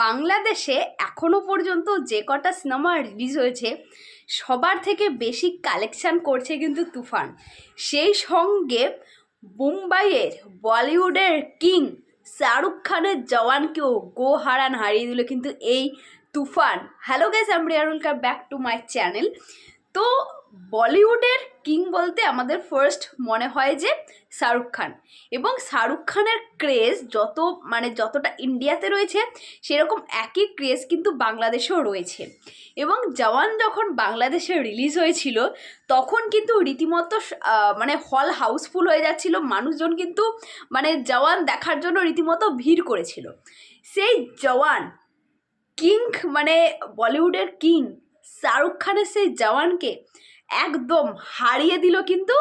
বাংলাদেশে এখনও পর্যন্ত যে কটা সিনেমা রিলিজ হয়েছে, সবার থেকে বেশি কালেকশান করছে কিন্তু তুফান। সেই সঙ্গে মুম্বাইয়ের বলিউডের কিং শাহরুখ খানের জওয়ানকেও গো হারান হারিয়ে দিল কিন্তু এই তুফান। হ্যালো গাইস আমি রিয়ারুলকার ব্যাক টু মাই চ্যানেল তো বলিউডের কিং বলতে আমাদের ফার্স্ট মনে হয় যে শাহরুখ খান। এবং শাহরুখ খানের ক্রেজ যত মানে যতটা ইন্ডিয়াতে রয়েছে, সেরকম একই ক্রেজ কিন্তু বাংলাদেশেও রয়েছে। এবং জওয়ান যখন বাংলাদেশে রিলিজ হয়েছিল, তখন কিন্তু রীতিমতো মানে হল হাউসফুল হয়ে যাচ্ছিল। মানুষজন কিন্তু মানে জওয়ান দেখার জন্য রীতিমতো ভিড় করেছিল। সেই জওয়ান কিং মানে বলিউডের কিং শাহরুখ খানের সেই জওয়ানকে একদম হারিয়ে দিল কিন্তু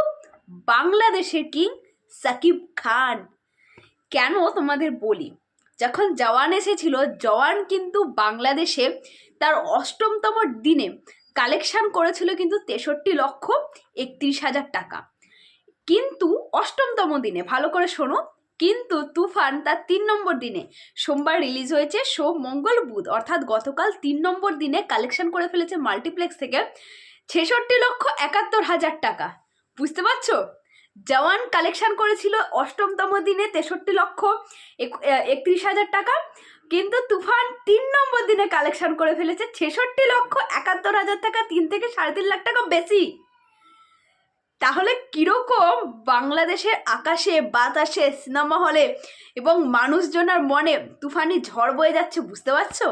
বাংলাদেশের কিং সাকিব খান। কেন তোমাদের বলি? যখন জওয়ান এসেছিল, জওয়ান কিন্তু বাংলাদেশে তার অষ্টমতম দিনে কালেকশন করেছিল কিন্তু তেষট্টি লক্ষ একত্রিশ হাজার টাকা। কিন্তু অষ্টমতম দিনে, ভালো করে শোনো, কিন্তু তুফান তার তিন নম্বর দিনে, সোমবার রিলিজ হয়েছে, সোম, মঙ্গল, বুধ। অর্থাৎ গতকাল তিন নম্বর দিনে কালেকশন করে ফেলেছে মাল্টিপ্লেক্স থেকে। ছেষট্টি লক্ষ একাত্তর হাজার টাকা। বুঝতে পারছ? জওয়ান কালেকশন করেছিল অষ্টমতম দিনে তেষট্টি লক্ষ এক- একত্রিশ হাজার টাকা। কিন্তু তুফান তিন নম্বর দিনে কালেকশন করে ফেলেছে ছেষট্টি লক্ষ একাত্তর হাজার টাকা, তিন থেকে সাড়ে তিন লাখ টাকা বেশি। তাহলে কীরকম বাংলাদেশের আকাশে, বাতাসে, সিনেমা হলে এবং মানুষজনের মনে তুফানি ঝড় বয়ে যাচ্ছে, বুঝতে পারছ?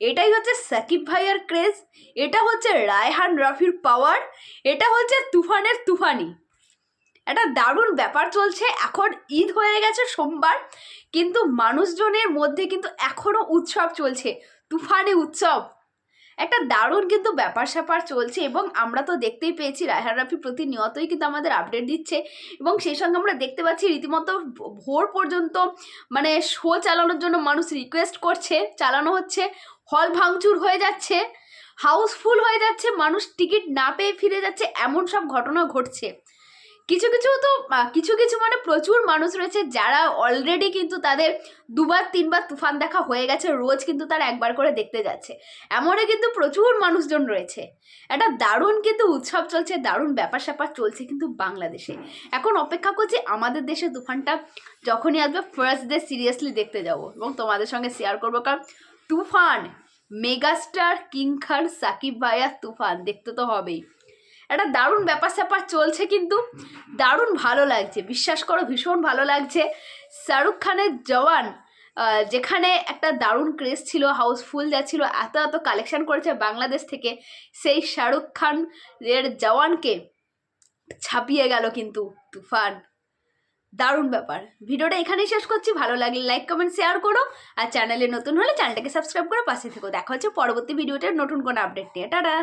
এটাই হচ্ছে সাকিব ভাইয়ার ক্রেজ এটা হচ্ছে রায়হান রফির পাওয়ার এটা হচ্ছে তুফানের তুফানি। একটা দারুণ ব্যাপার চলছে, এখন ঈদ হয়ে গেছে সোমবার, কিন্তু মানুষজনের মধ্যে কিন্তু এখনও উৎসব চলছে, তুফানি উৎসব। একটা দারুণ কিন্তু ব্যাপার স্যাপার চলছে এবং আমরা তো দেখতেই পেয়েছি, রায়হান রাফি প্রতিনিয়তই কিন্তু আমাদের আপডেট দিচ্ছে এবং সেই সঙ্গে আমরা দেখতে পাচ্ছি রীতিমতো ভোর পর্যন্ত মানে শো চালানোর জন্য মানুষ রিকোয়েস্ট করছে, চালানো হচ্ছে হল ভাঙচুর হয়ে যাচ্ছে, হাউসফুল হয়ে যাচ্ছে, মানুষ টিকিট না পেয়ে ফিরে যাচ্ছে, এমন সব ঘটনা ঘটছে। কিছু কিছু তো কিছু কিছু মানে প্রচুর মানুষ রয়েছে যারা অলরেডি কিন্তু তাদের দুবার, তিনবার তুফান দেখা হয়ে গেছে, রোজ কিন্তু তারা একবার করে দেখতে যাচ্ছে। এমনও কিন্তু প্রচুর মানুষজন রয়েছে। একটা দারুণ কিন্তু উৎসব চলছে, দারুণ ব্যাপার স্যাপার চলছে কিন্তু বাংলাদেশে। এখন অপেক্ষা করছি আমাদের দেশে তুফানটা যখনই আসবে ফার্স্ট ডে সিরিয়াসলি দেখতে যাব এবং তোমাদের সঙ্গে শেয়ার করব, কারণ তুফান। মেগাস্টার কিং খান সাকিব ভাইয়া তুফান, দেখতে তো হবেই। একটা দারুণ ব্যাপার স্যাপার চলছে কিন্তু, দারুণ ভালো লাগছে। বিশ্বাস করো, ভীষণ ভালো লাগছে। শাহরুখ খানের জওয়ান যেখানে একটা দারুণ ক্রেজ ছিল হাউসফুল যাচ্ছিল এত এত কালেকশন করেছে বাংলাদেশ থেকে, সেই শাহরুখ খান এর জওয়ানকে ছাপিয়ে গেল কিন্তু তুফান। দারুণ ব্যাপার। ভিডিওটা এখানেই শেষ করছি। ভালো লাগলে লাইক কমেন্ট শেয়ার করো। আর চ্যানেলে নতুন হলে চ্যানেলটাকে সাবস্ক্রাইব করে পাশে থেকো। দেখা হচ্ছে পরবর্তী ভিডিওটার নতুন কোনো আপডেট নিয়ে। টাটা!